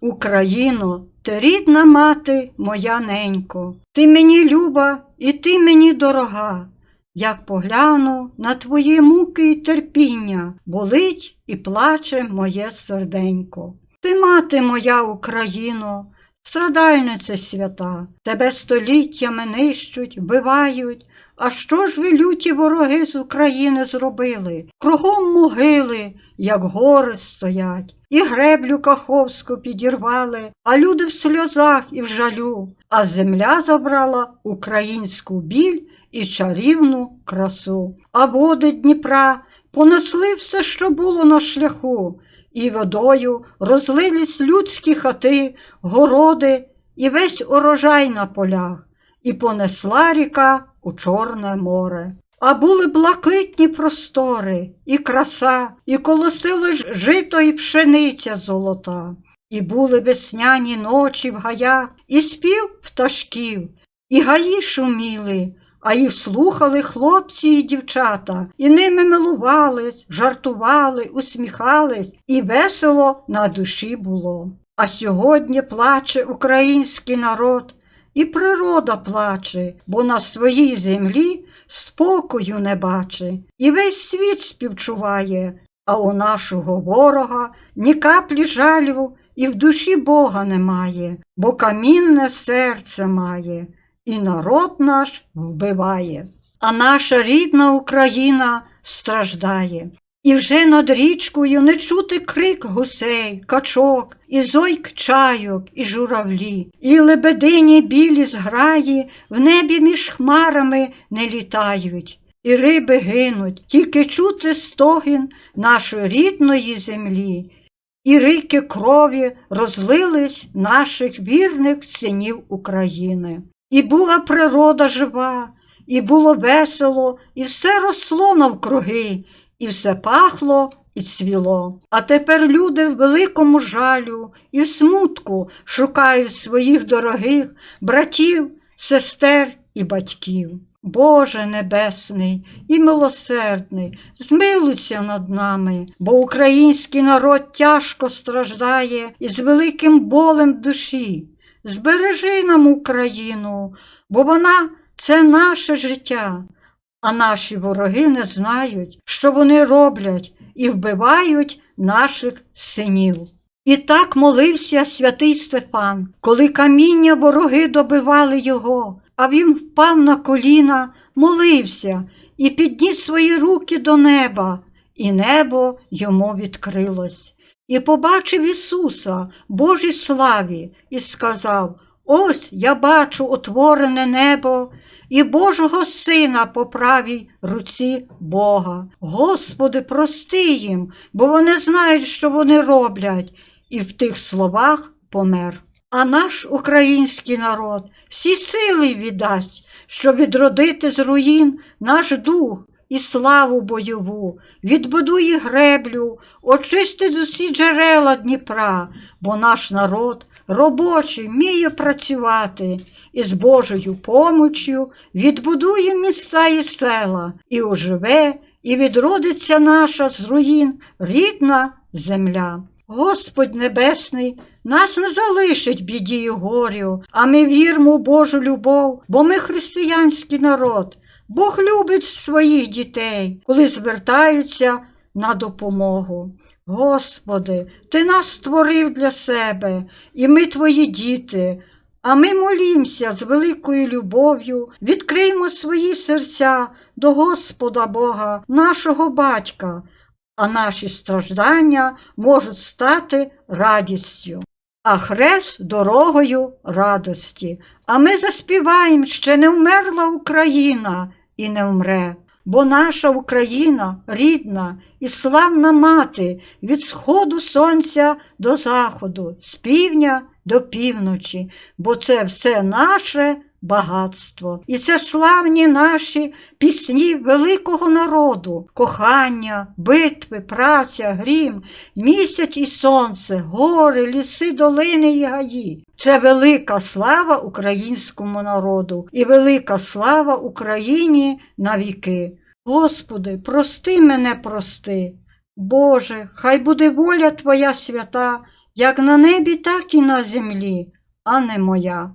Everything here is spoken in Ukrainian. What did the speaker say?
Україно, ти рідна мати моя ненько, ти мені люба і ти мені дорога. Як погляну на твої муки й терпіння, болить і плаче моє серденько. Ти, мати моя Україно, страдальниця свята, тебе століттями нищуть, вбивають. А що ж ви люті вороги з України зробили? Кругом могили, як гори стоять, і греблю каховську підірвали, а люди в сльозах і в жалю, а земля забрала українську біль і чарівну красу. А води Дніпра понесли все, що було на шляху, і водою розлились людські хати, городи і весь урожай на полях, і понесла ріка у Чорне море. А були блакитні простори, і краса, і колосило ж жито і пшениця золота, і були весняні ночі в гаях, і спів пташків, і гаї шуміли, а їх слухали хлопці і дівчата, і ними милувались, жартували, усміхались, і весело на душі було. А сьогодні плаче український народ, і природа плаче, бо на своїй землі спокою не бачить, і весь світ співчуває, а у нашого ворога ні каплі жалю і в душі Бога немає, бо камінне серце має, і народ наш вбиває. А наша рідна Україна страждає. І вже над річкою не чути крик гусей, качок, і зойк чайок, і журавлі, і лебедині білі зграї в небі між хмарами не літають, і риби гинуть, тільки чути стогін нашої рідної землі, і рики крові розлились наших вірних синів України. І була природа жива, і було весело, і все росло навкруги. І все пахло і цвіло. А тепер люди в великому жалю і в смутку шукають своїх дорогих братів, сестер і батьків. Боже Небесний і милосердний, змилуйся над нами, бо український народ тяжко страждає і з великим болем душі. Збережи нам Україну, бо вона це наше життя. А наші вороги не знають, що вони роблять і вбивають наших синів. І так молився святий Стефан, коли каміння вороги добивали його, а він впав на коліна, молився і підніс свої руки до неба, і небо йому відкрилось. І побачив Ісуса, Божій славі, і сказав: Ось я бачу отворене небо і Божого Сина по правій руці Бога. Господи, прости їм, бо вони знають, що вони роблять, і в тих словах помер. А наш український народ всі сили віддасть, щоб відродити з руїн наш дух і славу бойову, відбудує греблю, очистить усі джерела Дніпра, бо наш народ робочий вміє працювати і з Божою помочю відбудує міста і села, і оживе, і відродиться наша з руїн рідна земля. Господь Небесний нас не залишить біді і горю, а ми віримо у Божу любов, бо ми християнський народ. Бог любить своїх дітей, коли звертаються на допомогу. Господи, Ти нас створив для себе, і ми твої діти. А ми молімося з великою любов'ю, відкриймо свої серця до Господа Бога, нашого батька, а наші страждання можуть стати радістю, а хрест дорогою радості. А ми заспіваємо, ще не вмерла Україна і не вмре. Бо наша Україна рідна і славна мати від сходу сонця до заходу, з півдня до півночі, бо це все наше багатство. І це славні наші пісні великого народу, кохання, битви, праця, грім, місяць і сонце, гори, ліси, долини і гаї. Це велика слава українському народу і велика слава Україні на віки. Господи, прости мене, прости. Боже, хай буде воля Твоя свята як на небі, так і на землі, а не моя.